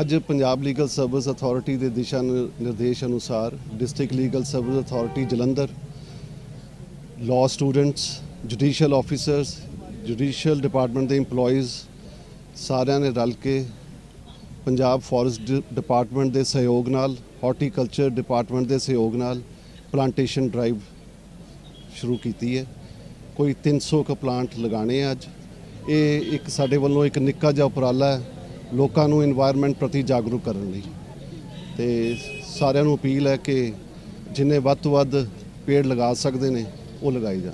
ਅੱਜ Punjab legal service authority ਦੇ ਦਿਸ਼ਾ ਨਿ- ਨਿਰਦੇਸ਼ ਅਨੁਸਾਰ district legal service authority Jalandhar law students judicial officers judicial department ਦੇ EMPLOYEES ਸਾਰਿਆਂ ਨੇ ਰਲ ਕੇ ਪੰਜਾਬ ਫੋਰੈਸਟ ਡਿਪਾਰਟਮੈਂਟ ਦੇ ਸਹਿਯੋਗ ਨਾਲ ਹਾਰਟੀਕਲਚਰ ਡਿਪਾਰਟਮੈਂਟ ਦੇ ਸਹਿਯੋਗ ਨਾਲ ਪਲਾਂਟੇਸ਼ਨ ਡਰਾਈਵ ਸ਼ੁਰੂ ਕੀਤੀ ਹੈ। ਕੋਈ 300 ਕੁ ਪਲਾਂਟ ਲਗਾਣੇ ਆ ਅੱਜ। ਇਹ ਇੱਕ ਸਾਡੇ ਵੱਲੋਂ ਇੱਕ ਨਿੱਕਾ ਜਿਹਾ ਉਪਰਾਲਾ ਹੈ। ਲੋਕਾਂ ਨੂੰ এনवायरमेंट ਪ੍ਰਤੀ ਜਾਗਰੂਕ ਕਰਨ ਲਈ। ਤੇ ਸਾਰਿਆਂ ਨੂੰ ਅਪੀਲ ਹੈ ਕਿ ਜਿੰਨੇ ਵੱਧ ਤੋਂ ਵੱਧ ਪੇੜ ਲਗਾ ਸਕਦੇ ਨੇ ਉਹ ਲਗਾਈ ਜਾਣ।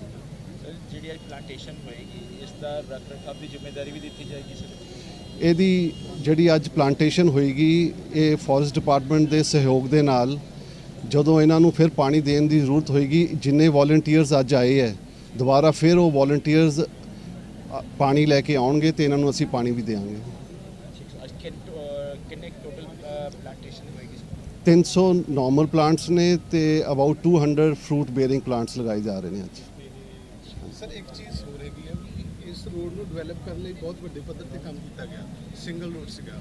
ਜਿਹੜੀ ਇਹ ਪਲਾਂਟੇਸ਼ਨ ਹੋਏਗੀ ਇਸ ਦਾ ਰੱਖ-ਰਖਾਅ ਦੀ ਜ਼ਿੰਮੇਵਾਰੀ ਵੀ ਦਿੱਤੀ ਜਾਏਗੀ ਸਰ? ਇਹਦੀ ਜਿਹੜੀ ਅੱਜ ਪਲਾਂਟੇਸ਼ਨ ਹੋਏਗੀ ਇਹ ਫੋਰੈਸਟ ਡਿਪਾਰਟਮੈਂਟ ਦੇ ਸਹਿਯੋਗ ਦੇ ਨਾਲ ਜਦੋਂ ਇਹਨਾਂ ਨੂੰ ਫਿਰ ਪਾਣੀ ਦੇਣ ਦੀ ਜ਼ਰੂਰਤ ਹੋਏਗੀ ਜਿੰਨੇ ਵੋਲੰਟੀਅਰਸ ਅੱਜ ਆਏ ਹੈ ਦੁਬਾਰਾ ਫਿਰ ਉਹ ਵੋਲੰਟੀਅਰਸ ਪਾਣੀ ਲੈ ਕੇ ਆਉਣਗੇ ਤੇ ਇਹਨਾਂ ਨੂੰ ਅਸੀਂ ਪਾਣੀ ਵੀ ਦੇਵਾਂਗੇ। ਕਿੰਨ- ਟੋਟਲ ਪਲਾਂਟੇਸ਼ਨ ਹੋਏਗੀ ਸਰ 300 ਨਾਰਮਲ ਪਲਾਂਟਸ ਨੇ ਤੇ ਅਬਾਊਟ 200 ਫਰੂਟ ਬੇਅਰਿੰਗ ਪਲਾਂਟਸ ਲਗਾਏ ਜਾ ਰਹੇ ਨੇ ਅੱਜ ਸਰ ਇੱਕ ਚੀਜ਼ ਹੋ ਰਹੀ ਹੈ ਇਸ ਰੋਡ ਨੂੰ ਡਿਵੈਲਪ ਕਰਨ ਲਈ ਬਹੁਤ ਵੱਡੇ ਪੱਧਰ ਤੇ ਕੰਮ ਕੀਤਾ ਗਿਆ ਸਿੰਗਲ ਰੋਡ ਸੀਗਾ।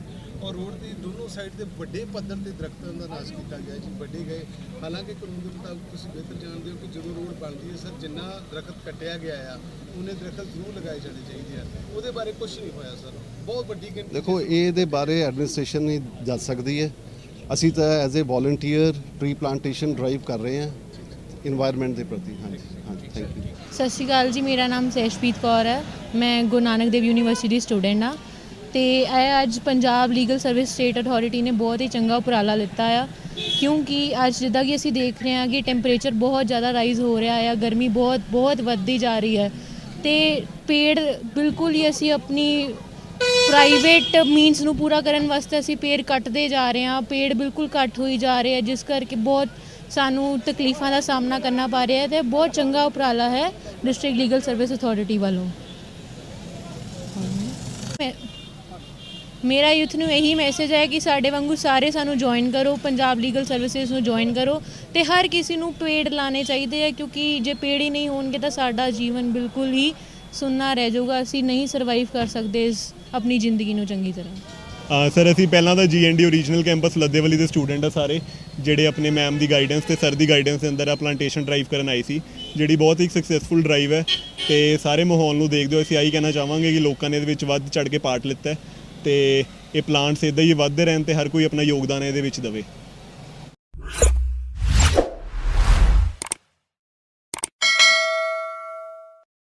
ਔਰ ਰੋਡ ਦੀ ਦੋਨੋਂ ਸਾਈਡ ਤੇ ਵੱਡੇ ਪੱਧਰ ਤੇ ਦਰਖਤਾਂ ਦਾ ਨਾਸ਼ ਕੀਤਾ ਗਿਆ ਜੀ ਵੱਡੇ ਗਏ। ਹਾਲਾਂਕਿ ਕਾਨੂੰਨ ਦੇ ਮੁਤਾਬਕ ਤੁਸੀਂ ਬਿਹਤਰ ਜਾਣਦੇ ਹੋ ਕਿ ਜਦੋਂ ਰੋਡ ਬਣਦੀ ਹੈ ਸਰ ਜਿੰਨਾ ਦਰਖਤ ਕੱਟਿਆ ਗਿਆ ਆ ਉਹਨੇ ਦਰਖਤ ਜ਼ਰੂਰ ਲਗਾਏ ਜਾਣੇ ਚਾਹੀਦੇ ਆ। ਉਹਦੇ ਬਾਰੇ ਕੁਝ ਨਹੀਂ ਹੋਇਆ ਸਰ ਬਹੁਤ ਵੱਡੀ ਗਿਣਤੀ ਦੇਖੋ ਇਹਦੇ ਬਾਰੇ ਐਡਮਿਨਿਸਟ੍ਰੇਸ਼ਨ ਨਹੀਂ ਜਾ ਸਕਦੀ ਹੈ। ਅਸੀਂ ਤਾਂ as a volunteer tree plantation drive ਕਰ ਰਹੇ ਹਾਂ এনवायरमेंट ਦੇ ਪ੍ਰਤੀ। ਹਾਂਜੀ ਹਾਂਜੀ ਥੈਂਕ ਯੂ ਸਤਿ ਸ਼੍ਰੀ ਅਕਾਲ ਜੀ ਮੇਰਾ ਨਾਮ ਸੈਸ਼ਪ੍ਰੀਤ ਕੌਰ ਹੈ। ਮੈਂ ਗੁਰੂ ਨਾਨਕ ਦੇਵ ਯੂਨੀਵਰਸਿਟੀ ਦੀ ਸਟੂਡੈਂਟ ਹਾਂ ਤੇ ਇਹ ਅੱਜ Punjab legal service state authority ਨੇ ਬਹੁਤ ਹੀ ਚੰਗਾ ਉਪਰਾਲਾ ਲਿੱਤਾ ਆ, ਕਿਉਂਕਿ ਅੱਜ ਜਿੱਦਾਂ ਕਿ ਅਸੀਂ ਦੇਖ ਰਹੇ ਹਾਂ ਕਿ ਟੈਂਪਰੇਚਰ ਬਹੁਤ ਜ਼ਿਆਦਾ ਰਾਈਜ਼ ਹੋ ਰਿਹਾ ਆ, ਗਰਮੀ ਬਹੁਤ ਬਹੁਤ ਵੱਧਦੀ ਜਾ ਰਹੀ ਹੈ ਤੇ ਪੇੜ ਬਿਲਕੁਲ ਹੀ ਅਸੀਂ ਆਪਣੀ ਪ੍ਰਾਈਵੇਟ ਮੀਨਸ ਨੂੰ ਪੂਰਾ ਕਰਨ ਵਾਸਤੇ ਅਸੀਂ ਪੇੜ ਕੱਟਦੇ ਜਾ ਰਹੇ ਹਾਂ, ਪੇੜ ਬਿਲਕੁਲ ਘੱਟ ਹੋਈ ਜਾ ਰਹੇ ਆ, ਜਿਸ ਕਰਕੇ ਬਹੁਤ ਸਾਨੂੰ ਤਕਲੀਫਾਂ ਦਾ ਸਾਹਮਣਾ ਕਰਨਾ ਪਾ ਰਿਹਾ ਹੈ ਤੇ ਬਹੁਤ ਚੰਗਾ ਉਪਰਾਲਾ ਹੈ ਡਿਸਟ੍ਰਿਕਟ ਲੀਗਲ ਸਰਵਿਸ ਅਥਾਰਟੀ ਵੱਲੋਂ। ਮੇਰਾ ਯੂਥ ਨੂੰ ਇਹੀ ਮੈਸੇਜ ਹੈ ਕਿ ਸਾਡੇ ਵਾਂਗੂ ਸਾਰੇ ਸਾਨੂੰ ਜੁਆਇਨ ਕਰੋ ਪੰਜਾਬ ਲੀਗਲ ਸਰਵਿਸਿਜ਼ ਨੂੰ ਜੁਆਇਨ ਕਰੋ ਤੇ ਹਰ ਕਿਸੇ ਨੂੰ ਪੇੜ ਲਾਣੇ ਚਾਹੀਦੇ ਆ ਕਿਉਂਕਿ ਜੇ ਪੇੜ ਹੀ ਨਹੀਂ ਹੋਣਗੇ ਤਾਂ ਸਾਡਾ ਜੀਵਨ ਬਿਲਕੁਲ ਹੀ ਸੁੰਨਾ ਰਹਿ ਜਾਊਗਾ। ਅਸੀਂ ਨਹੀਂ ਸਰਵਾਈਵ ਕਰ ਸਕਦੇ ਇਸ ਆਪਣੀ ਜ਼ਿੰਦਗੀ ਨੂੰ ਚੰਗੀ ਤਰ੍ਹਾਂ। ਅ, ਸਰ ਅਸੀਂ ਪਹਿਲਾਂ ਤਾਂ ਜੀਐਨਡੀ ਓਰੀਜਨਲ ਕੈਂਪਸ ਲੱਦੇਵਲੀ ਦੇ ਸਟੂਡੈਂਟ ਆ ਸਾਰੇ ਜਿਹੜੇ ਆਪਣੇ ਮੈਮ ਦੀ ਗਾਈਡੈਂਸ ਤੇ ਸਰ ਦੀ ਗਾਈਡੈਂਸ ਦੇ ਅੰਦਰ ਆ ਪਲਾਂਟੇਸ਼ਨ ਡਰਾਈਵ ਕਰਨ ਆਏ ਸੀ ਜਿਹੜੀ ਬਹੁਤ ਹੀ ਸਕਸੈਸਫੁਲ ਡਰਾਈਵ ਹੈ। ਤੇ ਸਾਰੇ ਮਾਹੌਲ ਨੂੰ ਦੇਖਦੇ ਹੋਏ ਅਸੀਂ ਆਹੀ ਕਹਿਣਾ ਚਾਹਾਂਗੇ ਕਿ ਲੋਕਾਂ ਨੇ ਇਹਦੇ ਵਿੱਚ ਵੱਧ ਚੜ ਕੇ ਪਾਰਟ ਲਿੱਤਾ ਹੈ ਤੇ ਇਹ ਪਲਾਂਟਸ ਇਦਾਂ ਹੀ ਵੱਧਦੇ ਰਹਿਣ ਤੇ ਹਰ ਕੋਈ ਆਪਣਾ ਯੋਗਦਾਨ ਇਹਦੇ ਵਿੱਚ ਦੇਵੇ।